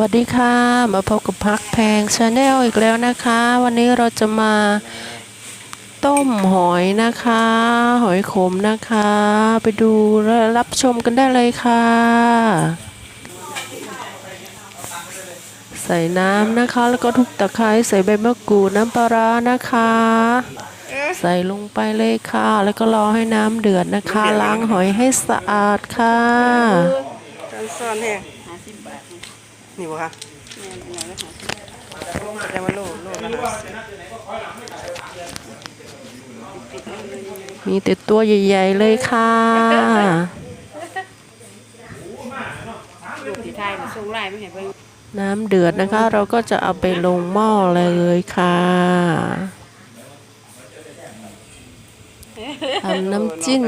วัสดีค่ะ มาพบกับพักแพงชาแนลอีกแล้วนะคะ วันนี้เราจะมาต้มหอยนะคะ หอยขมนะคะ ไปดูและรับชมกันได้เลยค่ะ ใส่น้ำนะคะ แล้วก็ทุกตะไคร้ใส่ใบมะกรูดน้ำปลาร้านะคะ ใส่ลงไปเลยค่ะ แล้วก็รอให้น้ำเดือดนะคะ ล้างหอยให้สะอาดค่ะ นี่บ่คะแม่นอันไหนละห้าสิบบาทแสดงว่าโลโลละห้าสิบมีแต่ตัวใหญ่ ๆ เลยค่ะ ลูกที่ไทยมันส่งไล่ไม่เห็นเพิ่งน้ำเดือดนะคะ เราก็จะเอาไปลงหม้อเลยค่ะทำน้ำจิ้ม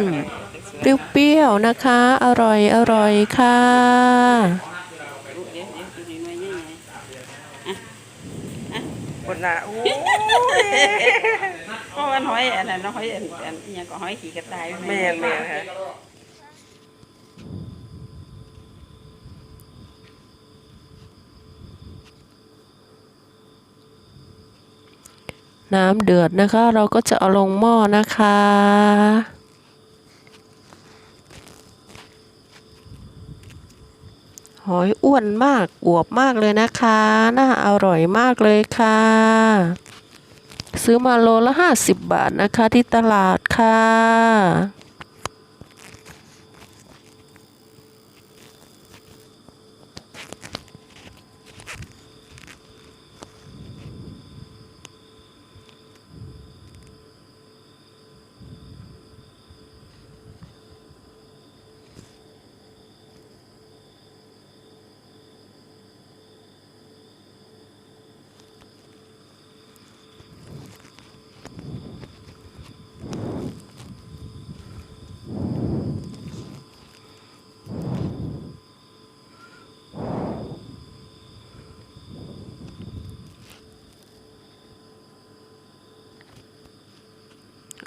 เปรี้ยวๆนะคะ อร่อยอร่อยๆค่ะ ลูกเดี๋ยวเดี๋ยวดูดีหน่อยยังไง บนหน้าโอ้ยเพราะว่าหอยอันนั้นเนาะหอยอันอันอิหยังก็หอยขี่กระต่ายแม่นแม่นค่ะน้ำเดือดนะคะ เราก็จะเอาลงหม้อนะคะ หอยอ้วนมากอวบมากเลยนะคะ น่าอร่อยมากเลยค่ะ ซื้อมาโลละห้าสิบบาทนะคะที่ตลาดค่ะ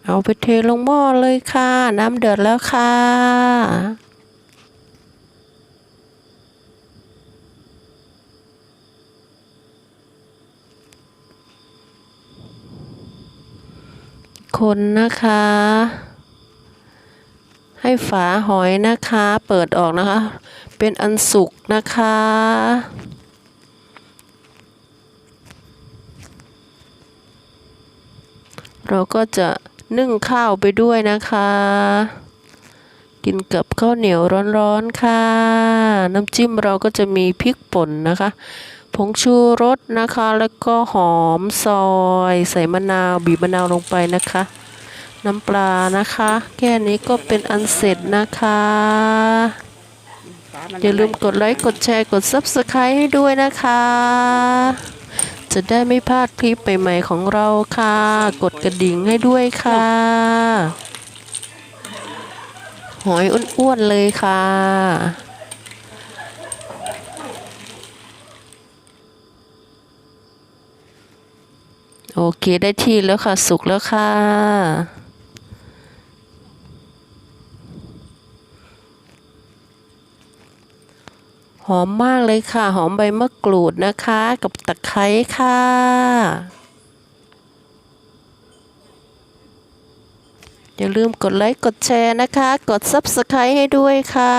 เอาไปเทลงหม้อเลยค่ะ น้ำเดือดแล้วค่ะคนนะคะ ให้ฝาหอยนะคะ เปิดออกนะคะ เป็นอันสุกนะคะ เราก็จะ นึ่งข้าวไปด้วยนะคะ กินกับข้าวเหนียวร้อนๆค่ะ น้ำจิ้มเราก็จะมีพริกป่นนะคะผงชูรสนะคะ แล้วก็หอมซอย ใส่มะนาวบีบมะนาวลงไปนะคะ น้ำปลานะคะ แค่นี้ก็เป็นอันเสร็จนะคะ อย่าลืมกดไลค์ กดแชร์ กด Subscribe ให้ด้วยนะคะ จะได้ไม่พลาดคลิปใหม่ๆของเราค่ะ กดกระดิ่งให้ด้วยค่ะ หอยอ้วนๆเลยค่ะโอเค ได้ที่แล้วค่ะ สุกแล้วค่ะ หอมมากเลยค่ะ หอมใบมะกรูดนะคะ กับตะไคร้ค่ะอย่าลืมกดไลค์ กดแชร์นะคะ กด Subscribe ให้ด้วยค่ะ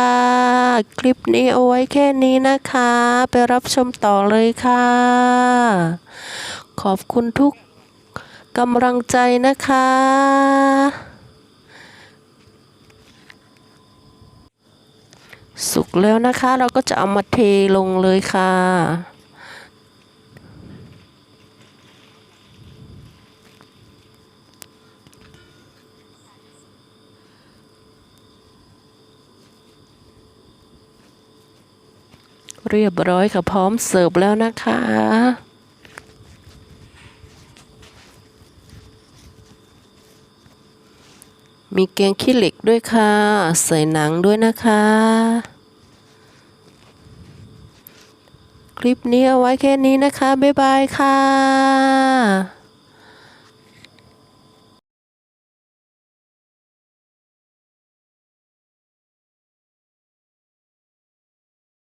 คลิปนี้เอาไว้แค่นี้นะคะ ไปรับชมต่อเลยค่ะ ขอบคุณทุกกำลังใจนะคะ สุกแล้วนะคะ เราก็จะเอามาเทลงเลยค่ะ เรียบร้อยค่ะพร้อมเสิร์ฟแล้วนะคะ มีแกงขี้เหล็กด้วยค่ะ ใส่หนังด้วยนะคะ คลิปนี้เอาไว้แค่นี้นะคะ บ๊ายบายค่ะ